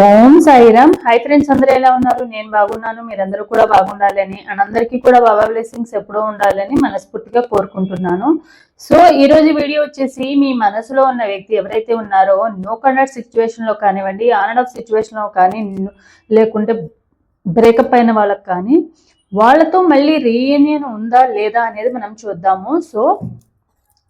ఓం Sairam hi friends అందరూ ఎలా ఉన్నారు నేను బాగున్నాను మీరందరూ కూడా బాగుండాలని అండ్ అందరికీ కూడా బాబా బ్లెస్సింగ్స్ ఎప్పుడూ ఉండాలని మనస్ఫూర్తిగా కోరుకుంటున్నాను సో ఈ రోజు వీడియో వచ్చేసి మీ మనసులో ఉన్న వ్యక్తి ఎవరైతే ఉన్నారో నో కండక్ట్ సిచ్యువేషన్ లో కానివ్వండి ఆన్ అండ్ ఆఫ్ సిచ్యువేషన్ లో కానీ లేకుంటే బ్రేకప్ అయిన వాళ్ళకి కానీ వాళ్ళతో మళ్ళీ రీయూనియన్ ఉందా లేదా అనేది మనం చూద్దాము సో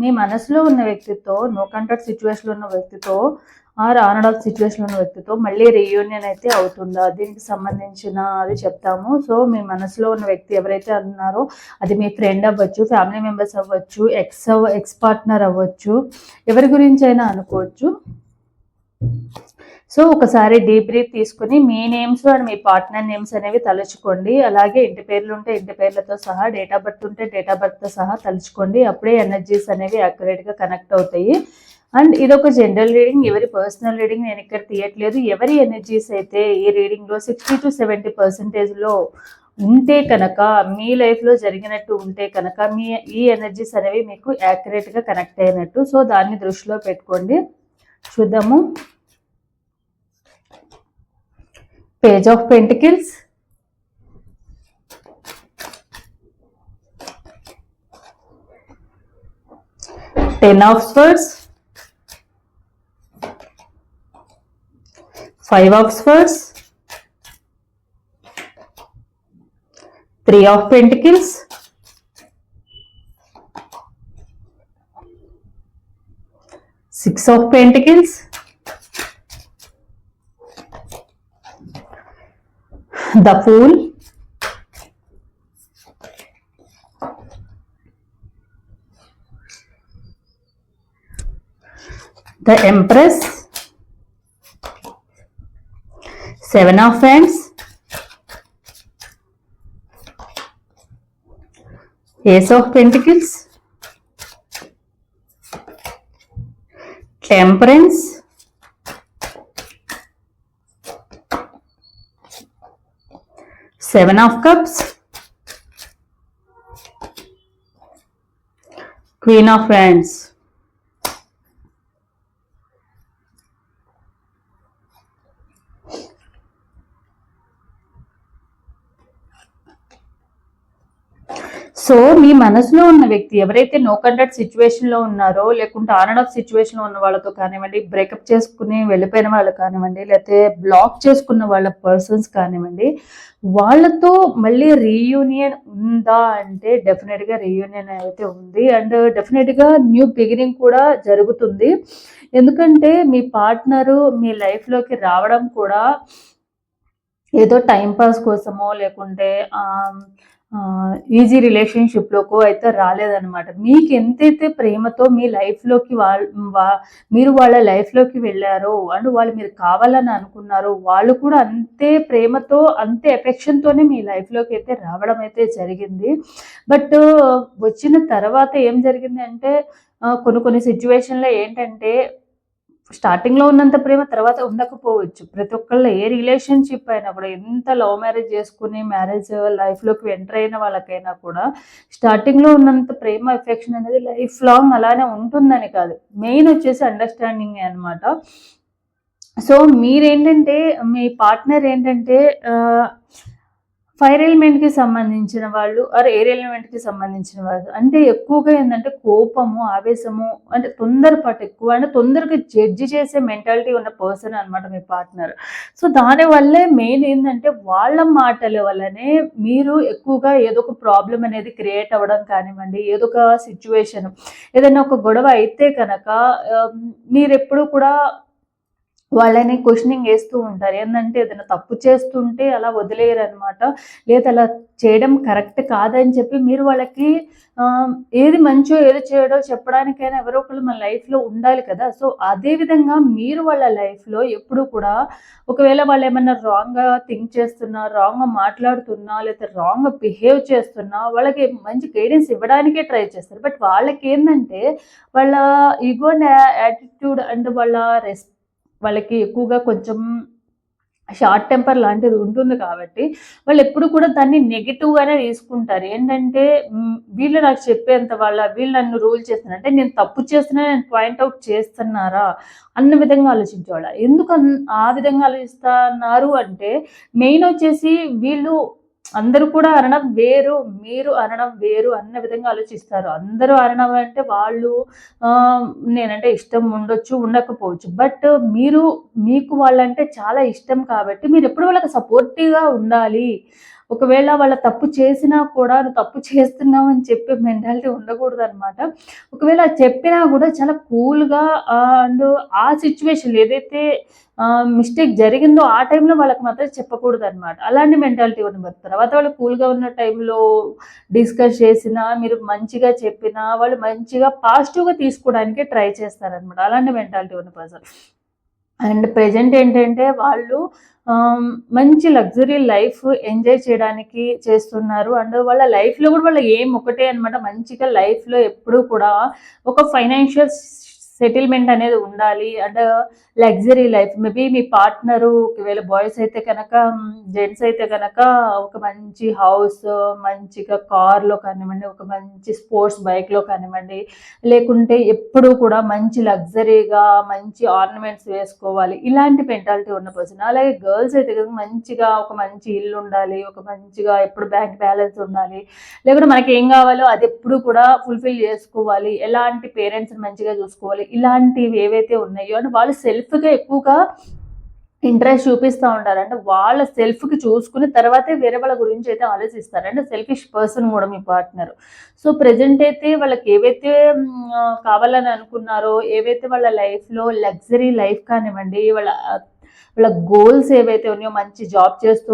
మీ మనసులో ఉన్న వ్యక్తితో నో కంటాక్ట్ సిచ్యువేషన్లో ఉన్న వ్యక్తితో ఆర్ ఆన్ అండ్ ఆఫ్ సిచ్యువేషన్లో ఉన్న వ్యక్తితో మళ్ళీ రీయూనియన్ అయితే అవుతుందా దీనికి సంబంధించిన అది చెప్తాము సో మీ మనసులో ఉన్న వ్యక్తి ఎవరైతే అన్నారో అది మీ ఫ్రెండ్ అవ్వచ్చు ఫ్యామిలీ మెంబర్స్ అవ్వచ్చు ఎక్స్ ఎక్స్ పార్ట్నర్ అవ్వచ్చు ఎవరి గురించి అయినా అనుకోవచ్చు సో ఒకసారి డీప్ బ్రీత్ తీసుకుని మీ నేమ్స్ అండ్ మీ పార్ట్నర్ నేమ్స్ అనేవి తలుచుకోండి అలాగే ఇంటి పేర్లు ఉంటే ఇంటి పేర్లతో సహా డేట్ ఆఫ్ బర్త్ ఉంటే డేట్ ఆఫ్ బర్త్తో సహా తలుచుకోండి అప్పుడే ఎనర్జీస్ అనేవి అక్యురేట్గా కనెక్ట్ అవుతాయి అండ్ ఇదొక జనరల్ రీడింగ్ ఎవరి పర్సనల్ రీడింగ్ నేను ఇక్కడ తీయట్లేదు ఎవరి ఎనర్జీస్ అయితే ఈ రీడింగ్లో సిక్స్టీ టు సెవెంటీ పర్సెంటేజ్లో ఉంటే కనుక మీ లైఫ్లో జరిగినట్టు ఉంటే కనుక మీ ఈ ఎనర్జీస్ అనేవి మీకు యాక్యురేట్గా కనెక్ట్ అయినట్టు సో దాన్ని దృష్టిలో పెట్టుకోండి చూద్దాము page of pentacles ten of swords five of swords three of pentacles six of pentacles the pool. The Empress. Seven of Wands. Ace of Pentacles. Temperance. seven of cups queen of wands so మీ మనసులో ఉన్న వ్యక్తి ఎవరైతే no situation లో ఉన్నారో లేకుంటే on and of లో ఉన్న వాళ్ళతో కానివ్వండి బ్రేకప్ చేసుకుని వెళ్ళిపోయిన వాళ్ళు కానివ్వండి లేకపోతే బ్లాక్ చేసుకున్న వాళ్ళ పర్సన్స్ కానివ్వండి వాళ్ళతో మళ్ళీ రీయూనియన్ ఉందా అంటే డెఫినెట్గా రీయూనియన్ అయితే ఉంది అండ్ డెఫినెట్గా న్యూ బిగినింగ్ కూడా జరుగుతుంది ఎందుకంటే మీ పార్ట్నర్ మీ లైఫ్లోకి రావడం కూడా ఏదో టైంపాస్ కోసమో లేకుంటే ఈజీ రిలేషన్షిప్లోకో అయితే రాలేదనమాట మీకు ఎంతైతే ప్రేమతో మీ లైఫ్లోకి వా మీరు వాళ్ళ లైఫ్లోకి వెళ్ళారో అండ్ వాళ్ళు మీరు కావాలని అనుకున్నారో వాళ్ళు కూడా అంతే ప్రేమతో అంతే ఎఫెక్షన్తోనే మీ లైఫ్లోకి అయితే రావడం అయితే జరిగింది బట్ వచ్చిన తర్వాత ఏం జరిగింది అంటే కొన్ని కొన్ని సిచ్యువేషన్లో ఏంటంటే స్టార్టింగ్లో ఉన్నంత ప్రేమ తర్వాత ఉండకపోవచ్చు ప్రతి ఒక్కళ్ళు ఏ రిలేషన్షిప్ అయినా కూడా ఎంత లవ్ మ్యారేజ్ చేసుకుని మ్యారేజ్ లైఫ్లోకి ఎంటర్ అయిన వాళ్ళకైనా కూడా స్టార్టింగ్లో ఉన్నంత ప్రేమ ఎఫెక్షన్ అనేది లైఫ్ లాంగ్ అలానే ఉంటుందని కాదు మెయిన్ వచ్చేసి అండర్స్టాండింగ్ అనమాట సో మీరేంటంటే మీ పార్ట్నర్ ఏంటంటే ఫైర్ ఎలిమెంట్కి సంబంధించిన వాళ్ళు ఆర్ ఎయిర్ ఎలిమెంట్కి సంబంధించిన వాళ్ళు అంటే ఎక్కువగా ఏంటంటే కోపము ఆవేశము అంటే తొందరపాటు ఎక్కువ అంటే తొందరగా జడ్జి చేసే మెంటాలిటీ ఉన్న పర్సన్ అనమాట మీ పార్ట్నర్ సో దానివల్లే మెయిన్ ఏంటంటే వాళ్ళ మాటల వల్లనే మీరు ఎక్కువగా ఏదో ఒక ప్రాబ్లం అనేది క్రియేట్ అవ్వడం కానివ్వండి ఏదో ఒక సిచ్యువేషన్ ఏదైనా ఒక గొడవ అయితే కనుక మీరెప్పుడు కూడా వాళ్ళని క్వశ్చనింగ్ వేస్తూ ఉంటారు ఏంటంటే ఏదైనా తప్పు చేస్తుంటే అలా వదిలేయరు అనమాట లేదా అలా చేయడం కరెక్ట్ కాదని చెప్పి మీరు వాళ్ళకి ఏది మంచో ఏది చేయడో చెప్పడానికైనా ఎవరో ఒకరు మన లైఫ్లో ఉండాలి కదా సో అదేవిధంగా మీరు వాళ్ళ లైఫ్లో ఎప్పుడు కూడా ఒకవేళ వాళ్ళు ఏమన్నా రాంగ్గా థింక్ చేస్తున్నా రాంగ్గా మాట్లాడుతున్నా లేదా రాంగ్గా బిహేవ్ చేస్తున్నా వాళ్ళకి మంచి గైడెన్స్ ఇవ్వడానికే ట్రై చేస్తారు బట్ వాళ్ళకి ఏంటంటే వాళ్ళ ఈగో యాటిట్యూడ్ అండ్ వాళ్ళ రెస్పెక్ట్ వాళ్ళకి ఎక్కువగా కొంచెం షార్ట్ టెంపర్ లాంటిది ఉంటుంది కాబట్టి వాళ్ళు ఎప్పుడు కూడా దాన్ని నెగిటివ్గానే తీసుకుంటారు ఏంటంటే వీళ్ళు నాకు చెప్పేంత వాళ్ళ వీళ్ళు నన్ను రూల్ చేస్తున్నారు అంటే నేను తప్పు చేస్తున్నా నేను పాయింట్అవుట్ చేస్తున్నారా అన్న విధంగా ఆలోచించేవాళ్ళ ఎందుకు ఆ విధంగా ఆలోచిస్తున్నారు అంటే మెయిన్ వచ్చేసి వీళ్ళు అందరూ కూడా అరణం వేరు మీరు అరణం వేరు అన్న విధంగా ఆలోచిస్తారు అందరూ అరణం అంటే వాళ్ళు నేనంటే ఇష్టం ఉండొచ్చు ఉండకపోవచ్చు బట్ మీరు మీకు వాళ్ళంటే చాలా ఇష్టం కాబట్టి మీరు ఎప్పుడు వాళ్ళకి సపోర్టివ్గా ఉండాలి ఒకవేళ వాళ్ళ తప్పు చేసినా కూడా నువ్వు తప్పు చేస్తున్నావు అని చెప్పే మెంటాలిటీ ఉండకూడదు అనమాట ఒకవేళ చెప్పినా కూడా చాలా కూల్గా అండ్ ఆ సిచ్యువేషన్ ఏదైతే మిస్టేక్ జరిగిందో ఆ టైంలో వాళ్ళకి మాత్రం చెప్పకూడదు అనమాట అలాంటి మెంటాలిటీ ఉండదు తర్వాత వాళ్ళు కూల్గా ఉన్న టైంలో డిస్కస్ చేసినా మీరు మంచిగా చెప్పినా వాళ్ళు మంచిగా పాజిటివ్గా తీసుకోవడానికి ట్రై చేస్తారనమాట అలాంటి మెంటాలిటీ ఉన్న పర్సన్ అండ్ ప్రజెంట్ ఏంటంటే వాళ్ళు మంచి లగ్జరీ లైఫ్ ఎంజాయ్ చేయడానికి చేస్తున్నారు అండ్ వాళ్ళ లైఫ్లో కూడా వాళ్ళ ఏం ఒకటే అనమాట మంచిగా లైఫ్లో ఎప్పుడూ కూడా ఒక ఫైనాన్షియల్ సెటిల్మెంట్ అనేది ఉండాలి అండ్ లగ్జరీ లైఫ్ మేబీ మీ పార్ట్నరు ఒకవేళ బాయ్స్ అయితే కనుక జెంట్స్ అయితే కనుక ఒక మంచి హౌస్ మంచిగా కార్లో కానివ్వండి ఒక మంచి స్పోర్ట్స్ బైక్లో కానివ్వండి లేకుంటే ఎప్పుడూ కూడా మంచి లగ్జరీగా మంచి ఆర్నమెంట్స్ వేసుకోవాలి ఇలాంటి మెంటాలిటీ ఉన్న పర్సన్ అలాగే గర్ల్స్ అయితే కనుక మంచిగా ఒక మంచి ఇల్లు ఉండాలి ఒక మంచిగా ఎప్పుడు బ్యాంక్ బ్యాలెన్స్ ఉండాలి లేకుంటే మనకి ఏం కావాలో అది ఎప్పుడు కూడా ఫుల్ఫిల్ చేసుకోవాలి ఎలాంటి పేరెంట్స్ని మంచిగా చూసుకోవాలి ఇలాంటివి ఏవైతే ఉన్నాయో అని వాళ్ళు సెల్ఫ్గా ఎక్కువగా ఇంట్రెస్ట్ చూపిస్తూ ఉంటారంటే వాళ్ళ సెల్ఫ్కి చూసుకుని తర్వాతే వేరే వాళ్ళ గురించి అయితే ఆలోచిస్తారు అంటే సెల్ఫిష్ పర్సన్ కూడా మీ పార్ట్నర్ సో ప్రజెంట్ అయితే వాళ్ళకి ఏవైతే కావాలని అనుకున్నారో ఏవైతే వాళ్ళ లైఫ్లో లగ్జరీ లైఫ్ కానివ్వండి వాళ్ళ వీళ్ళ గోల్స్ ఏవైతే ఉన్నాయో మంచి జాబ్ చేస్తూ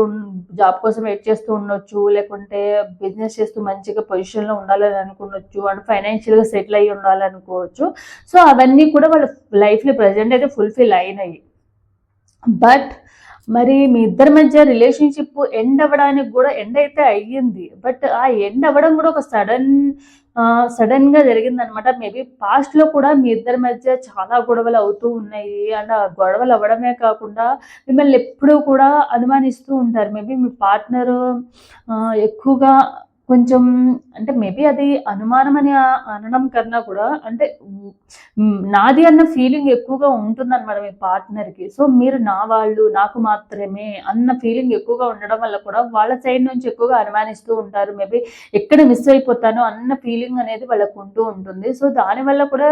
జాబ్ కోసం వెయిట్ చేస్తూ ఉండొచ్చు లేకుంటే బిజినెస్ చేస్తూ మంచిగా పొజిషన్లో ఉండాలని అనుకున్నొచ్చు అండ్ ఫైనాన్షియల్గా సెటిల్ అయ్యి ఉండాలనుకోవచ్చు సో అవన్నీ కూడా వాళ్ళ లైఫ్లో ప్రజెంట్ అయితే ఫుల్ఫిల్ అయినాయి బట్ మరి మీ ఇద్దరి మధ్య రిలేషన్షిప్ ఎండ్ అవ్వడానికి కూడా ఎండ్ అయితే అయ్యింది బట్ ఆ ఎండ్ అవ్వడం కూడా ఒక సడన్ గా జరిగింది అనమాట మేబీ లో కూడా మీ ఇద్దరి మధ్య చాలా గొడవలు అవుతూ ఉన్నాయి అండ్ ఆ గొడవలు అవ్వడమే కాకుండా మిమ్మల్ని ఎప్పుడూ కూడా అనుమానిస్తూ ఉంటారు మేబీ మీ పార్ట్నర్ ఎక్కువగా కొంచెం అంటే మేబీ అది అనుమానం అని అనడం కన్నా కూడా అంటే నాది అన్న ఫీలింగ్ ఎక్కువగా ఉంటుంది అనమాట మీ పార్ట్నర్కి సో మీరు నా వాళ్ళు నాకు మాత్రమే అన్న ఫీలింగ్ ఎక్కువగా ఉండడం వల్ల కూడా వాళ్ళ సైడ్ నుంచి ఎక్కువగా అనుమానిస్తూ ఉంటారు మేబీ ఎక్కడ మిస్ అయిపోతాను అన్న ఫీలింగ్ అనేది వాళ్ళకు ఉంటూ ఉంటుంది సో దానివల్ల కూడా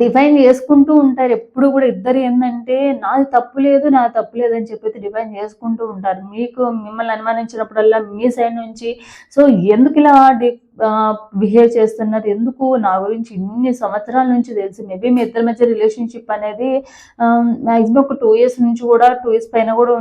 డిఫైన్ చేసుకుంటూ ఉంటారు ఎప్పుడు కూడా ఇద్దరు ఏంటంటే నాది తప్పు లేదు నా తప్పు లేదు అని చెప్పి డిఫైన్ చేసుకుంటూ ఉంటారు మీకు మిమ్మల్ని అనుమానించినప్పుడల్లా మీ సైడ్ నుంచి సో ఎందుకు ఇలా బిహేవ్ చేస్తున్నారు ఎందుకు నా గురించి ఇన్ని సంవత్సరాల నుంచి తెలిసి మేబీ మీ ఇద్దరి మధ్య రిలేషన్షిప్ అనేది మ్యాక్సిమం ఒక టూ ఇయర్స్ నుంచి కూడా టూ ఇయర్స్ పైన కూడా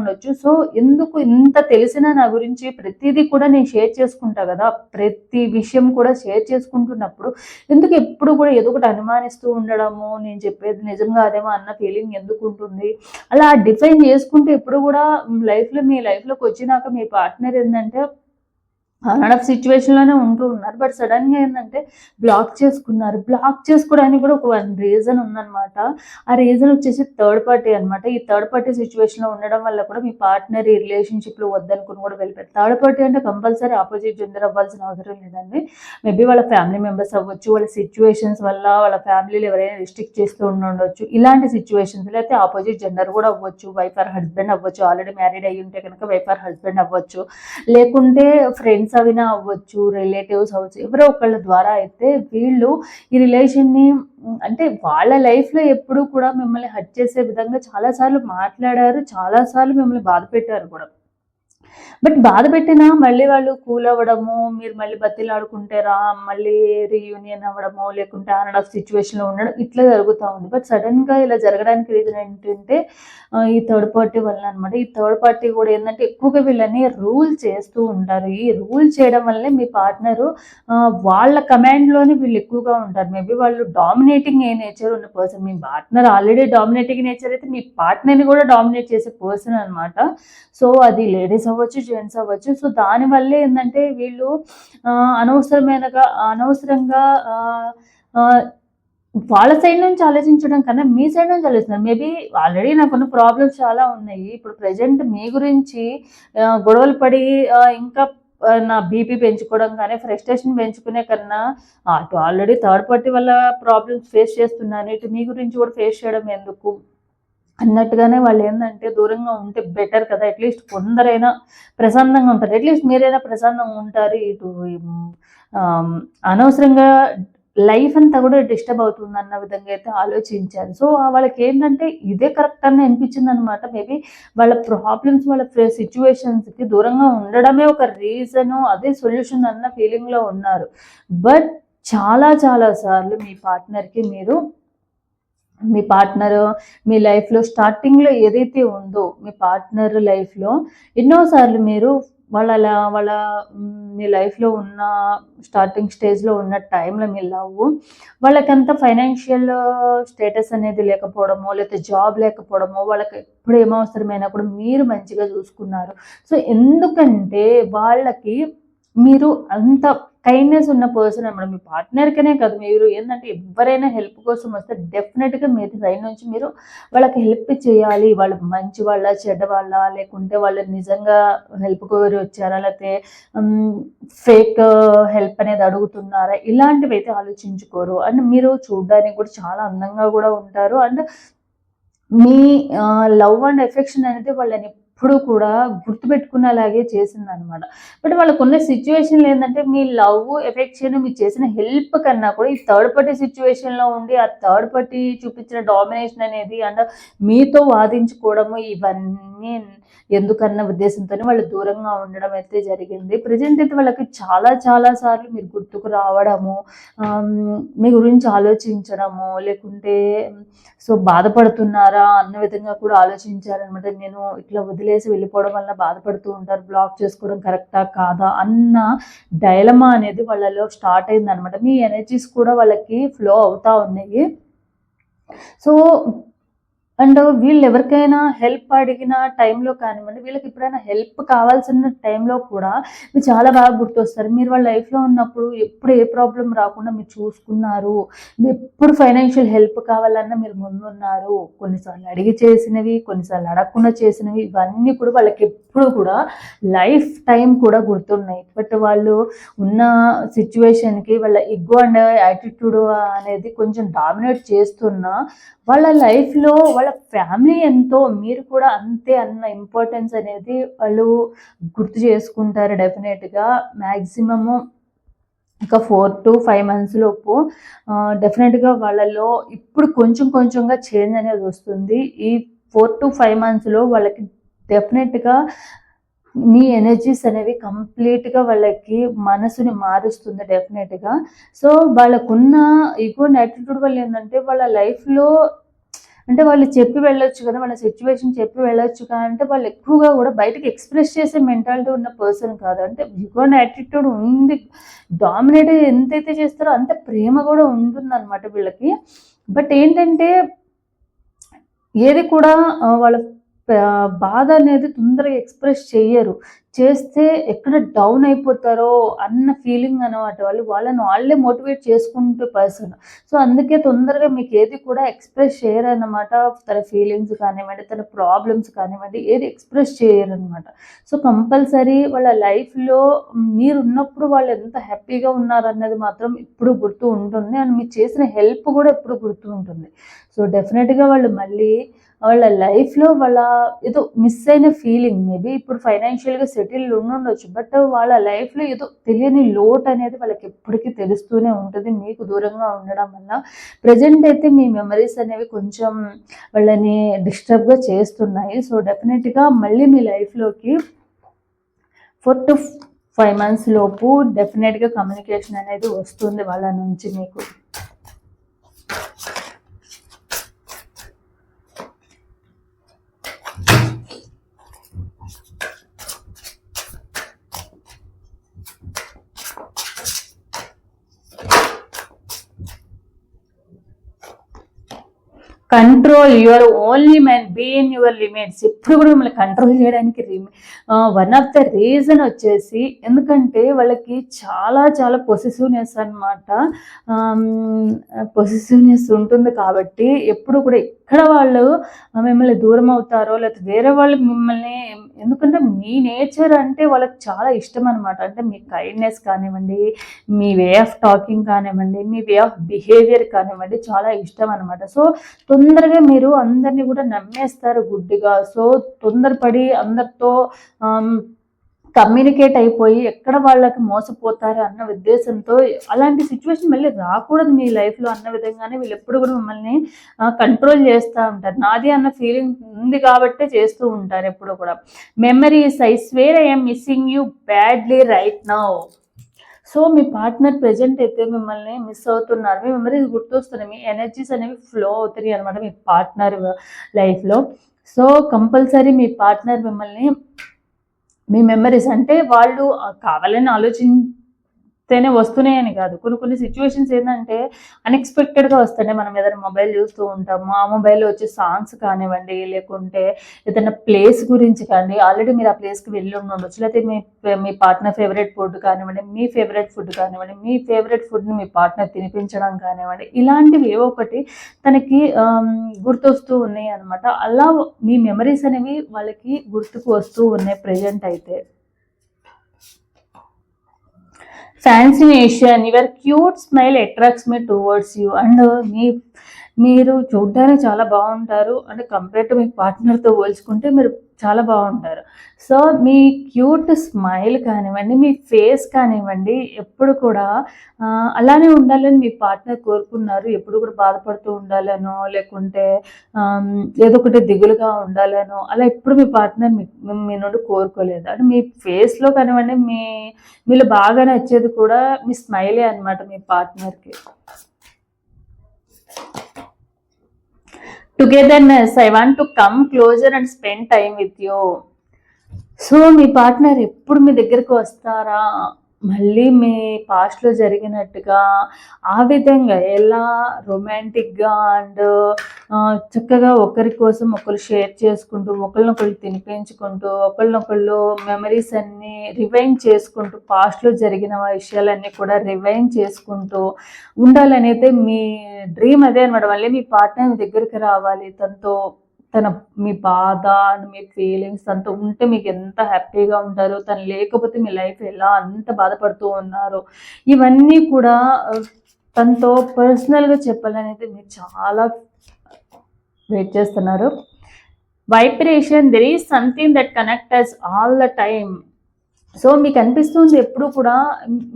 ఉండొచ్చు సో ఎందుకు ఇంత తెలిసినా నా గురించి ప్రతిదీ కూడా నేను షేర్ చేసుకుంటా కదా ప్రతి విషయం కూడా షేర్ చేసుకుంటున్నప్పుడు ఎందుకు ఎప్పుడు కూడా ఏదో ఒకటి అనుమానిస్తూ ఉండడము నేను చెప్పేది నిజంగా అదేమో అన్న ఫీలింగ్ ఎందుకు ఉంటుంది అలా డిఫైన్ చేసుకుంటే ఎప్పుడు కూడా లైఫ్లో మీ లైఫ్లోకి వచ్చినాక మీ పార్ట్నర్ ఏంటంటే ఆన్ ఆఫ్ సిచ్యువేషన్లోనే ఉంటూ ఉన్నారు బట్ సడన్గా ఏంటంటే బ్లాక్ చేసుకున్నారు బ్లాక్ చేసుకోవడానికి కూడా ఒక వన్ రీజన్ ఉందన్నమాట ఆ రీజన్ వచ్చేసి థర్డ్ పార్టీ అనమాట ఈ థర్డ్ పార్టీ సిచ్యువేషన్లో ఉండడం వల్ల కూడా మీ పార్ట్నర్ ఈ రిలేషన్షిప్లో వద్దనుకుని కూడా వెళ్ళిపోయారు థర్డ్ పార్టీ అంటే కంపల్సరీ ఆపోజిట్ జెండర్ అవ్వాల్సిన అవసరం లేదండి మేబీ వాళ్ళ ఫ్యామిలీ మెంబర్స్ అవ్వచ్చు వాళ్ళ సిచ్యువేషన్స్ వల్ల వాళ్ళ ఫ్యామిలీలో ఎవరైనా రిస్ట్రిక్ట్ చేస్తూ ఉండొచ్చు ఇలాంటి సిచ్యువేషన్స్ అయితే ఆపోజిట్ జెండర్ కూడా అవ్వచ్చు వైఫ్ ఆర్ హస్బెండ్ అవ్వచ్చు ఆల్రెడీ మ్యారీడ్ అయ్యి ఉంటే కనుక వైఫ్ ఆర్ హస్బెండ్ అవ్వచ్చు లేకుంటే ఫ్రెండ్స్ ఫ్రెండ్స్ అవినా అవ్వచ్చు రిలేటివ్స్ అవ్వచ్చు ఎవరో ఒకళ్ళ ద్వారా అయితే వీళ్ళు ఈ రిలేషన్ని అంటే వాళ్ళ లైఫ్లో ఎప్పుడూ కూడా మిమ్మల్ని హర్ట్ చేసే విధంగా చాలాసార్లు మాట్లాడారు చాలాసార్లు మిమ్మల్ని బాధ పెట్టారు కూడా బట్ బాధ పెట్టినా మళ్ళీ వాళ్ళు కూల్ అవ్వడము మీరు మళ్ళీ బతిలాడుకుంటారా మళ్ళీ రీయూనియన్ అవ్వడము లేకుంటే ఆన్ సిచ్యువేషన్ లో ఉండడం ఇట్లా జరుగుతూ ఉంది బట్ సడన్ గా ఇలా జరగడానికి రీజన్ ఏంటంటే ఈ థర్డ్ పార్టీ వల్ల అనమాట ఈ థర్డ్ పార్టీ కూడా ఏంటంటే ఎక్కువగా వీళ్ళని రూల్ చేస్తూ ఉంటారు ఈ రూల్ చేయడం వల్లే మీ పార్ట్నర్ వాళ్ళ కమాండ్ లోనే వీళ్ళు ఎక్కువగా ఉంటారు మేబీ వాళ్ళు డామినేటింగ్ ఏ నేచర్ ఉన్న పర్సన్ మీ పార్ట్నర్ ఆల్రెడీ డామినేటింగ్ నేచర్ అయితే మీ పార్ట్నర్ని కూడా డామినేట్ చేసే పర్సన్ అనమాట సో అది లేడీస్ అవ్వచ్చు కాన్స్టిట్యూయెంట్స్ అవ్వచ్చు సో దానివల్లే ఏంటంటే వీళ్ళు అనవసరమైన అనవసరంగా వాళ్ళ సైడ్ నుంచి ఆలోచించడం కన్నా మీ సైడ్ నుంచి ఆలోచిస్తున్నారు మేబీ ఆల్రెడీ నాకున్న ప్రాబ్లమ్స్ చాలా ఉన్నాయి ఇప్పుడు ప్రజెంట్ మీ గురించి గొడవలు పడి ఇంకా నా బీపీ పెంచుకోవడం కానీ ఫ్రస్ట్రేషన్ పెంచుకునే కన్నా అటు ఆల్రెడీ థర్డ్ పార్టీ వల్ల ప్రాబ్లమ్స్ ఫేస్ చేస్తున్నాను ఇటు మీ గురించి కూడా ఫేస్ చేయడం ఎందుకు అన్నట్టుగానే వాళ్ళు ఏంటంటే దూరంగా ఉంటే బెటర్ కదా అట్లీస్ట్ కొందరైనా ప్రశాంతంగా ఉంటారు అట్లీస్ట్ మీరైనా ప్రశాంతంగా ఉంటారు ఇటు అనవసరంగా లైఫ్ అంతా కూడా డిస్టర్బ్ అవుతుంది అన్న విధంగా అయితే ఆలోచించారు సో వాళ్ళకి ఏంటంటే ఇదే కరెక్ట్ అని అనిపించింది అనమాట మేబీ వాళ్ళ ప్రాబ్లమ్స్ వాళ్ళ సిచ్యువేషన్స్కి దూరంగా ఉండడమే ఒక రీజను అదే సొల్యూషన్ అన్న ఫీలింగ్లో ఉన్నారు బట్ చాలా చాలా సార్లు మీ పార్ట్నర్కి మీరు మీ పార్ట్నర్ మీ లైఫ్లో స్టార్టింగ్లో ఏదైతే ఉందో మీ పార్ట్నర్ లైఫ్లో ఎన్నోసార్లు మీరు వాళ్ళ వాళ్ళ మీ లైఫ్లో ఉన్న స్టార్టింగ్ స్టేజ్లో ఉన్న టైంలో మీ లవ్ వాళ్ళకంత ఫైనాన్షియల్ స్టేటస్ అనేది లేకపోవడమో లేకపోతే జాబ్ లేకపోవడమో వాళ్ళకి ఎప్పుడు ఏమవసరమైనా కూడా మీరు మంచిగా చూసుకున్నారు సో ఎందుకంటే వాళ్ళకి మీరు అంత కైండ్నెస్ ఉన్న పర్సన్ అనమాట మీ పార్ట్నర్కనే కాదు మీరు ఏంటంటే ఎవరైనా హెల్ప్ కోసం వస్తే డెఫినెట్గా మీ సైడ్ నుంచి మీరు వాళ్ళకి హెల్ప్ చేయాలి వాళ్ళు మంచి వాళ్ళ చెడ్డ వాళ్ళ లేకుంటే వాళ్ళు నిజంగా హెల్ప్ కోరి వచ్చారా లేకపోతే ఫేక్ హెల్ప్ అనేది అడుగుతున్నారా ఇలాంటివి అయితే ఆలోచించుకోరు అండ్ మీరు చూడడానికి కూడా చాలా అందంగా కూడా ఉంటారు అండ్ మీ లవ్ అండ్ ఎఫెక్షన్ అనేది వాళ్ళని ఎప్పుడూ కూడా గుర్తుపెట్టుకునేలాగే చేసింది అనమాట బట్ వాళ్ళకు ఉన్న సిచ్యువేషన్ ఏంటంటే మీ లవ్ ఎఫెక్షన్ మీరు చేసిన హెల్ప్ కన్నా కూడా ఈ థర్డ్ పార్టీ సిచ్యువేషన్లో ఉండి ఆ థర్డ్ పార్టీ చూపించిన డామినేషన్ అనేది అండ్ మీతో వాదించుకోవడము ఇవన్నీ ఎందుకన్న ఉద్దేశంతోనే వాళ్ళు దూరంగా ఉండడం అయితే జరిగింది ప్రజెంట్ అయితే వాళ్ళకి చాలా చాలా సార్లు మీరు గుర్తుకు రావడము మీ గురించి ఆలోచించడము లేకుంటే సో బాధపడుతున్నారా అన్న విధంగా కూడా ఆలోచించారనమాట నేను ఇట్లా వదిలేసి వెళ్ళిపోవడం వల్ల బాధపడుతూ ఉంటారు బ్లాక్ చేసుకోవడం కరెక్టా కాదా అన్న డైలమా అనేది వాళ్ళలో స్టార్ట్ అయింది అనమాట మీ ఎనర్జీస్ కూడా వాళ్ళకి ఫ్లో అవుతా ఉన్నాయి సో అండ్ వీళ్ళు ఎవరికైనా హెల్ప్ అడిగిన టైంలో కానివ్వండి వీళ్ళకి ఎప్పుడైనా హెల్ప్ కావాల్సిన టైంలో కూడా మీరు చాలా బాగా గుర్తొస్తారు మీరు వాళ్ళ లైఫ్లో ఉన్నప్పుడు ఎప్పుడు ఏ ప్రాబ్లం రాకుండా మీరు చూసుకున్నారు మీరు ఎప్పుడు ఫైనాన్షియల్ హెల్ప్ కావాలన్నా మీరు ముందున్నారు కొన్నిసార్లు అడిగి చేసినవి కొన్నిసార్లు అడగకుండా చేసినవి ఇవన్నీ కూడా వాళ్ళకి ఎప్పుడు కూడా లైఫ్ టైం కూడా గుర్తున్నాయి బట్ వాళ్ళు ఉన్న సిచ్యువేషన్కి వాళ్ళ ఎగ్గు అండ్ యాటిట్యూడ్ అనేది కొంచెం డామినేట్ చేస్తున్నా వాళ్ళ లైఫ్లో వాళ్ళ వాళ్ళ ఫ్యామిలీ ఎంతో మీరు కూడా అంతే అన్న ఇంపార్టెన్స్ అనేది వాళ్ళు గుర్తు చేసుకుంటారు డెఫినెట్గా మ్యాక్సిమము ఇంకా ఫోర్ టు ఫైవ్ మంత్స్ లోపు డెఫినెట్గా వాళ్ళలో ఇప్పుడు కొంచెం కొంచెంగా చేంజ్ అనేది వస్తుంది ఈ ఫోర్ టు ఫైవ్ మంత్స్లో వాళ్ళకి డెఫినెట్గా మీ ఎనర్జీస్ అనేవి కంప్లీట్గా వాళ్ళకి మనసుని మారుస్తుంది డెఫినెట్గా సో వాళ్ళకున్న ఈగో యాటిట్యూడ్ వల్ల ఏంటంటే వాళ్ళ లైఫ్లో అంటే వాళ్ళు చెప్పి వెళ్ళొచ్చు కదా వాళ్ళ సిచ్యువేషన్ చెప్పి వెళ్ళొచ్చు కదా అంటే వాళ్ళు ఎక్కువగా కూడా బయటకు ఎక్స్ప్రెస్ చేసే మెంటాలిటీ ఉన్న పర్సన్ కాదు అంటే విగోన్ యాటిట్యూడ్ ఉంది డామినేట్ ఎంతైతే చేస్తారో అంత ప్రేమ కూడా ఉంటుందన్నమాట వీళ్ళకి బట్ ఏంటంటే ఏది కూడా వాళ్ళ బాధ అనేది తొందరగా ఎక్స్ప్రెస్ చేయరు చేస్తే ఎక్కడ డౌన్ అయిపోతారో అన్న ఫీలింగ్ అనమాట వాళ్ళు వాళ్ళని వాళ్ళే మోటివేట్ చేసుకుంటే పర్సన్ సో అందుకే తొందరగా మీకు ఏది కూడా ఎక్స్ప్రెస్ చేయరు అనమాట తన ఫీలింగ్స్ కానివ్వండి తన ప్రాబ్లమ్స్ కానివ్వండి ఏది ఎక్స్ప్రెస్ చేయరు అనమాట సో కంపల్సరీ వాళ్ళ లైఫ్లో మీరు ఉన్నప్పుడు వాళ్ళు ఎంత హ్యాపీగా ఉన్నారన్నది మాత్రం ఇప్పుడు గుర్తు ఉంటుంది అండ్ మీరు చేసిన హెల్ప్ కూడా ఎప్పుడు గుర్తు ఉంటుంది సో డెఫినెట్గా వాళ్ళు మళ్ళీ వాళ్ళ లైఫ్లో వాళ్ళ ఏదో మిస్ అయిన ఫీలింగ్ మేబీ ఇప్పుడు ఫైనాన్షియల్గా సెటిల్ ఉండొచ్చు బట్ వాళ్ళ లైఫ్లో ఏదో తెలియని లోట్ అనేది వాళ్ళకి ఎప్పటికీ తెలుస్తూనే ఉంటుంది మీకు దూరంగా ఉండడం వల్ల ప్రజెంట్ అయితే మీ మెమరీస్ అనేవి కొంచెం వాళ్ళని డిస్టర్బ్గా చేస్తున్నాయి సో డెఫినెట్గా మళ్ళీ మీ లైఫ్లోకి ఫోర్ టు ఫైవ్ మంత్స్ లోపు డెఫినెట్గా కమ్యూనికేషన్ అనేది వస్తుంది వాళ్ళ నుంచి మీకు control your only man been in your limits ఎప్పుడు కూడా మిమ్మల్ని కంట్రోల్ చేయడానికి వన్ ఆఫ్ ద రీజన్ వచ్చేసి ఎందుకంటే వాళ్ళకి చాలా చాలా పొసిసివ్నెస్ అనమాట పొసిసివ్నెస్ ఉంటుంది కాబట్టి ఎప్పుడు కూడా ఎక్కడ వాళ్ళు మిమ్మల్ని దూరం అవుతారో లేకపోతే వేరే వాళ్ళు మిమ్మల్ని ఎందుకంటే మీ నేచర్ అంటే వాళ్ళకి చాలా ఇష్టం అనమాట అంటే మీ కైండ్నెస్ కానివ్వండి మీ వే ఆఫ్ టాకింగ్ కానివ్వండి మీ వే ఆఫ్ బిహేవియర్ కానివ్వండి చాలా ఇష్టం అనమాట సో తొందరగా మీరు అందరినీ కూడా నమ్మేస్తారు గుడ్డిగా సో తొందరపడి అందరితో కమ్యూనికేట్ అయిపోయి ఎక్కడ వాళ్ళకి మోసపోతారు అన్న ఉద్దేశంతో అలాంటి సిచ్యువేషన్ మళ్ళీ రాకూడదు మీ లైఫ్లో అన్న విధంగానే వీళ్ళు ఎప్పుడు కూడా మిమ్మల్ని కంట్రోల్ చేస్తూ ఉంటారు నాది అన్న ఫీలింగ్ ఉంది కాబట్టే చేస్తూ ఉంటారు ఎప్పుడు కూడా memories I swear I'm missing you badly right now so me partner present అయితే మిమ్మల్ని మిస్ అవుతున్నారు మీ మెమరీస్ గుర్తొస్తున్నాయి మీ ఎనర్జీస్ అనేవి ఫ్లో అవుతున్నాయి అనమాట మీ పార్ట్నర్ లైఫ్లో సో కంపల్సరీ మీ పార్ట్నర్ మిమ్మల్ని మీ మెమరీస్ అంటే వాళ్ళు కావాలని ఆలోచించ వస్తేనే వస్తున్నాయని కాదు కొన్ని కొన్ని సిచ్యువేషన్స్ ఏంటంటే అన్ఎక్స్పెక్టెడ్గా వస్తాయి మనం ఏదైనా మొబైల్ చూస్తూ ఉంటాము ఆ మొబైల్లో వచ్చే సాంగ్స్ కానివ్వండి లేకుంటే ఏదైనా ప్లేస్ గురించి కానీ ఆల్రెడీ మీరు ఆ ప్లేస్కి వెళ్ళి ఉండొచ్చు లేకపోతే మీ మీ పార్ట్నర్ ఫేవరెట్ ఫుడ్ కానివ్వండి మీ ఫేవరెట్ ఫుడ్ కానివ్వండి మీ ఫేవరెట్ ఫుడ్ని మీ పార్ట్నర్ తినిపించడం కానివ్వండి ఇలాంటివి ఏవో ఒకటి తనకి గుర్తొస్తూ ఉన్నాయి అనమాట అలా మీ మెమరీస్ అనేవి వాళ్ళకి గుర్తుకు వస్తూ ఉన్నాయి ప్రజెంట్ అయితే Fascination. Your cute smile attracts me towards you and me మీరు చూడడానికి చాలా బాగుంటారు అంటే కంపేర్ టు మీ పార్ట్నర్తో పోల్చుకుంటే మీరు చాలా బాగుంటారు సో మీ క్యూట్ స్మైల్ కానివ్వండి మీ ఫేస్ కానివ్వండి ఎప్పుడు కూడా అలానే ఉండాలని మీ పార్ట్నర్ కోరుకున్నారు ఎప్పుడు కూడా బాధపడుతూ ఉండాలనో లేకుంటే ఏదో ఒకటి దిగులుగా ఉండాలనో అలా ఎప్పుడు మీ పార్ట్నర్ మీ నుండి కోరుకోలేదు అంటే మీ ఫేస్లో కానివ్వండి మీ మీలో బాగా నచ్చేది కూడా మీ స్మైలే అనమాట మీ పార్ట్నర్కి togetherness I want to come closer and spend time with you so me partner ఎప్పుడు మీ దగ్గరకు వస్తారా మళ్ళీ మీ పాస్ట్లో జరిగినట్టుగా ఆ విధంగా ఎలా రొమాంటిక్గా అండ్ చక్కగా ఒకరి కోసం ఒకరు షేర్ చేసుకుంటూ ఒకరినొకరు తినిపించుకుంటూ ఒకరినొకళ్ళు మెమరీస్ అన్నీ రివైండ్ చేసుకుంటూ పాస్ట్లో జరిగిన విషయాలన్నీ కూడా రివైండ్ చేసుకుంటూ ఉండాలనైతే మీ డ్రీమ్ అదే అనమాట మళ్ళీ మీ పార్ట్నర్ దగ్గరికి రావాలి తనతో తన మీ బాధ అండ్ మీ ఫీలింగ్స్ అంతా ఉంటే మీకు ఎంత హ్యాపీగా ఉంటారో తను లేకపోతే మీ లైఫ్ ఎలా అంత బాధపడుతూ ఉన్నారో ఇవన్నీ కూడా తనతో పర్సనల్గా చెప్పాలనేది మీరు చాలా వెయిట్ చేస్తున్నారు vibration there is something that connect us all the time so మీకు అనిపిస్తుంది ఎప్పుడు కూడా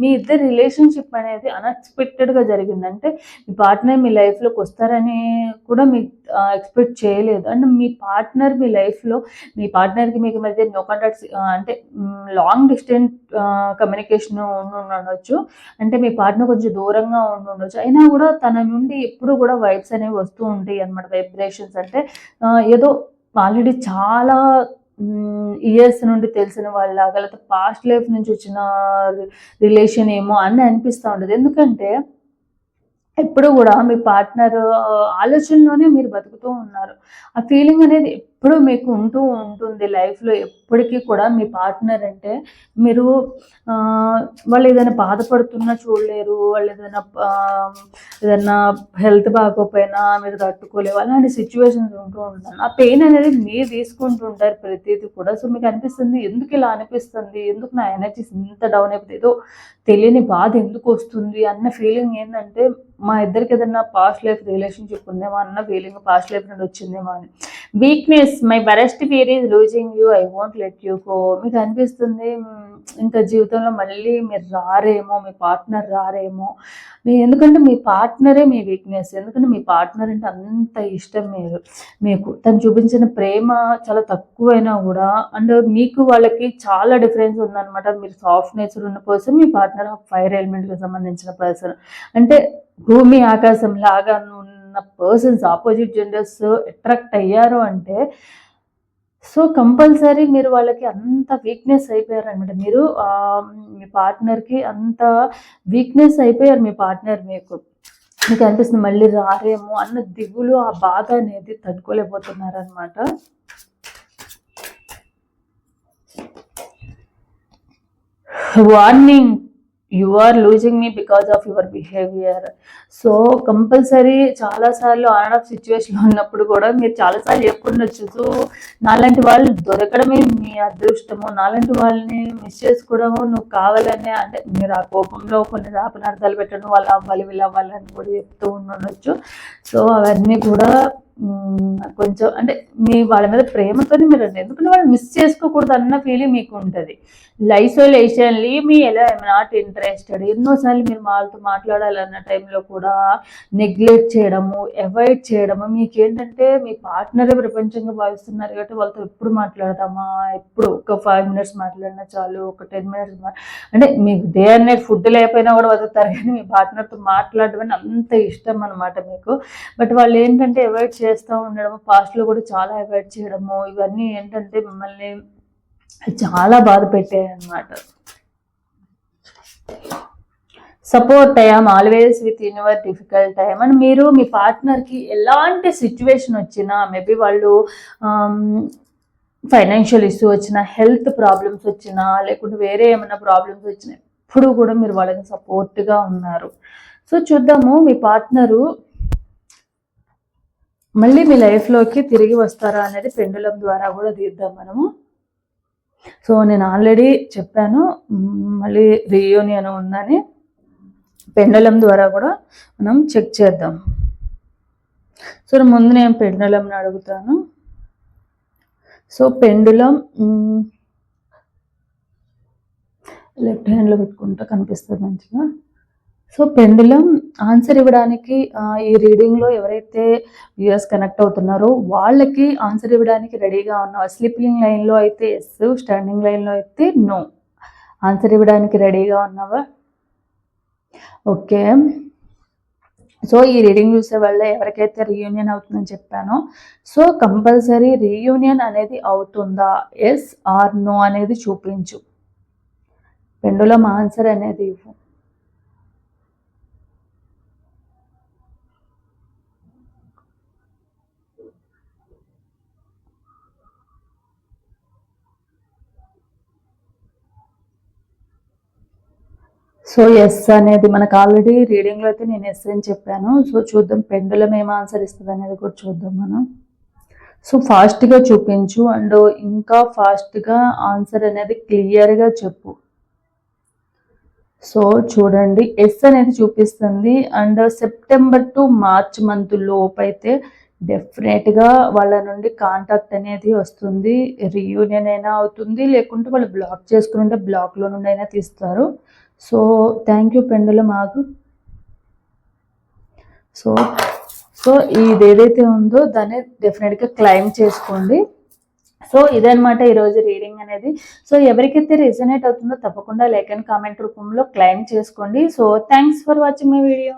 మీ ఇద్దరు రిలేషన్షిప్ అనేది అన్ఎక్స్పెక్టెడ్గా జరిగిందంటే మీ పార్ట్నర్ మీ లైఫ్లోకి వస్తారని కూడా మీ ఎక్స్పెక్ట్ చేయలేదు అండ్ మీ పార్ట్నర్ మీ లైఫ్లో మీ పార్ట్నర్కి మీకు మధ్య నో కాంటాక్ట్స్ అంటే లాంగ్ డిస్టెన్స్ కమ్యూనికేషన్ ఉండొచ్చు అంటే మీ పార్ట్నర్ కొంచెం దూరంగా ఉండి ఉండొచ్చు అయినా కూడా తన నుండి ఎప్పుడు కూడా వైబ్స్ అనేవి వస్తూ ఉంటాయి అనమాట వైబ్రేషన్స్ అంటే ఏదో ఆల్రెడీ చాలా ఇయర్స్ నుండి తెలిసిన వాళ్ళ లేకపోతే పాస్ట్ లైఫ్ నుంచి వచ్చిన రిలేషన్ ఏమో అని అనిపిస్తూ ఉంటుంది ఎందుకంటే ఎప్పుడు కూడా మీ పార్ట్నర్ ఆలోచనలోనే మీరు బతుకుతూ ఉన్నారు ఆ ఫీలింగ్ అనేది ఎప్పుడు మీకు ఉంటూ ఉంటుంది లైఫ్లో ఎప్పటికీ కూడా మీ పార్ట్నర్ అంటే మీరు వాళ్ళు ఏదైనా బాధపడుతున్నా చూడలేరు వాళ్ళు ఏదైనా ఏదైనా హెల్త్ బాగోపోయినా మీరు తట్టుకోలేవు అలాంటి సిచ్యువేషన్స్ ఉంటూ ఉంటాను ఆ పెయిన్ అనేది మీరు ఉంటారు ప్రతిదీ కూడా సో మీకు అనిపిస్తుంది ఎందుకు ఇలా అనిపిస్తుంది ఎందుకు నా ఎనర్జీ ఇంత డౌన్ అయిపోతుంది ఏదో తెలియని బాధ ఎందుకు వస్తుంది అన్న ఫీలింగ్ ఏంటంటే మా ఇద్దరికి ఏదన్నా పాస్ట్ లైఫ్ రిలేషన్షిప్ ఉందేమో అన్న ఫీలింగ్ పాస్ట్ లైఫ్ నుండి వచ్చిందేమో అని weakness yes my best fear is losing you I want let you go మీకు అనిపిస్తుంది ఇంకా జీవితంలో మళ్ళీ మీరు రారేమో మీ పార్ట్నర్ రారేమో మీ ఎందుకంటే మీ పార్ట్నరే మీ వీక్నెస్ ఎందుకంటే మీ పార్ట్నర్ అంటే అంత ఇష్టం మీరు మీకు తను చూపించిన ప్రేమ చాలా తక్కువైనా కూడా అండ్ మీకు వాళ్ళకి చాలా డిఫరెన్స్ ఉందన్నమాట మీరు సాఫ్ట్ నేచర్ ఉన్న పర్సన్ మీ పార్ట్నర్ ఫైర్ ఎలిమెంట్కి సంబంధించిన పర్సన్ అంటే భూమి ఆకాశం లాగా ఉన్న పర్సన్స్ ఆపోజిట్ జెండర్స్ అట్రాక్ట్ అయ్యారు అంటే సో కంపల్సరీ మీరు వాళ్ళకి అంత వీక్నెస్ అయిపోయారనమాట మీరు మీ పార్ట్నర్కి అంత వీక్నెస్ అయిపోయారు మీ పార్ట్నర్ మీకు మీకు అనిపిస్తుంది మళ్ళీ రారేమో అన్న దిగులు ఆ బాధ అనేది తట్టుకోలేకపోతున్నారనమాట warning you are losing me because of your behaviour so compulsory చాలాసార్లు ఆన్ ఆఫ్ సిచ్యువేషన్లో ఉన్నప్పుడు కూడా మీరు చాలాసార్లు చెప్పుకుండొచ్చు సో నాలాంటి వాళ్ళు దొరకడమే మీ అదృష్టము నాలాంటి వాళ్ళని మిస్ చేసుకోవడము నువ్వు కావాలనే అంటే మీరు ఆ కోపంలో కొన్ని దాపనార్థాలు పెట్టడం వాళ్ళు అవ్వాలి వీళ్ళు అవ్వాలని కూడా చెప్తూ ఉండొచ్చు సో అవన్నీ కూడా కొంచెం అంటే మీ వాళ్ళ మీద ప్రేమతోనే మీరు ఎందుకంటే వాళ్ళు మిస్ చేసుకోకూడదు అన్న ఫీలింగ్ మీకు ఉంటుంది లీ మీ ఎలా నాట్ ఇంట్రెస్టెడ్ ఎన్నోసార్లు మీరు వాళ్ళతో మాట్లాడాలన్న టైంలో కూడా నెగ్లెక్ట్ చేయడము అవాయిడ్ చేయడము మీకేంటంటే మీ పార్ట్నరే ప్రపంచంగా భావిస్తున్నారు కాబట్టి వాళ్ళతో ఎప్పుడు మాట్లాడదామా ఎప్పుడు ఒక ఫైవ్ మినిట్స్ మాట్లాడినా చాలు ఒక టెన్ మినిట్స్ అంటే మీకు డే అండ్ ఫుడ్ లేకపోయినా కూడా వదులుతారు కానీ మీ పార్ట్నర్తో మాట్లాడడం అంత ఇష్టం అనమాట మీకు బట్ వాళ్ళు ఏంటంటే అవాయిడ్ చేయ చేస్తూ ఉండడము పాస్ట్లో కూడా చాలా అవాయిడ్ చేయడము ఇవన్నీ ఏంటంటే మిమ్మల్ని చాలా బాధ పెట్టాయి అన్నమాట support time always with in your difficult time and మీరు మీ పార్ట్నర్కి ఎలాంటి సిచ్యువేషన్ వచ్చినా మేబీ వాళ్ళు ఫైనాన్షియల్ um, ఇష్యూ వచ్చినా హెల్త్ ప్రాబ్లమ్స్ వచ్చినా లేకుంటే వేరే ఏమైనా ప్రాబ్లమ్స్ వచ్చినా ఎప్పుడు కూడా మీరు వాళ్ళకి సపోర్ట్గా ఉన్నారు సో చూద్దాము మీ పార్ట్నరు మళ్ళీ మీ లైఫ్లోకి తిరిగి వస్తారా అనేది పెండులం ద్వారా కూడా తీద్దాం మనము సో నేను ఆల్రెడీ చెప్పాను మళ్ళీ రియూనియన్ ఉందని పెండలం ద్వారా కూడా మనం చెక్ చేద్దాం సో ముందు నేను పెండలంని అడుగుతాను సో పెండులం లెఫ్ట్ హ్యాండ్లో పెట్టుకుంటా కనిపిస్తుంది మంచిగా సో పెండులం ఆన్సర్ ఇవ్వడానికి ఈ రీడింగ్లో ఎవరైతే వ్యూఎస్ కనెక్ట్ అవుతున్నారో వాళ్ళకి ఆన్సర్ ఇవ్వడానికి రెడీగా ఉన్న స్లీపింగ్ లైన్లో అయితే ఎస్ స్టాండింగ్ లైన్లో అయితే నో ఆన్సర్ ఇవ్వడానికి రెడీగా ఉన్నావా ఓకే సో ఈ రీడింగ్ చూసే వల్ల ఎవరికైతే రీయూనియన్ అవుతుందని చెప్పానో సో కంపల్సరీ రీయూనియన్ అనేది అవుతుందా ఎస్ ఆర్ నో అనేది చూపించు పెండులం ఆన్సర్ అనేది ఇవ్వు సో ఎస్ అనేది మనకు ఆల్రెడీ రీడింగ్లో అయితే నేను ఎస్ అని చెప్పాను సో చూద్దాం పెండులం ఏం ఆన్సర్ ఇస్తుంది అనేది కూడా చూద్దాం మనం సో ఫాస్ట్గా చూపించు అండ్ ఇంకా ఫాస్ట్గా ఆన్సర్ అనేది క్లియర్గా చెప్పు సో చూడండి ఎస్ అనేది చూపిస్తుంది and September to March month లోపు అయితే డెఫినెట్గా వాళ్ళ నుండి కాంటాక్ట్ అనేది వస్తుంది రీయూనియన్ అయినా అవుతుంది లేకుంటే వాళ్ళు బ్లాక్ చేసుకుని ఉంటే బ్లాక్లో నుండి అయినా తీస్తారు సో థ్యాంక్ యూ పెండలు మాకు సో సో ఇది ఏదైతే ఉందో దాన్ని డెఫినెట్గా క్లైమ్ చేసుకోండి సో ఇదనమాట ఈరోజు రీడింగ్ అనేది సో ఎవరికైతే రిజనేట్ అవుతుందో తప్పకుండా లైక్ అండ్ కామెంట్ రూపంలో క్లైమ్ చేసుకోండి so thanks for watching my video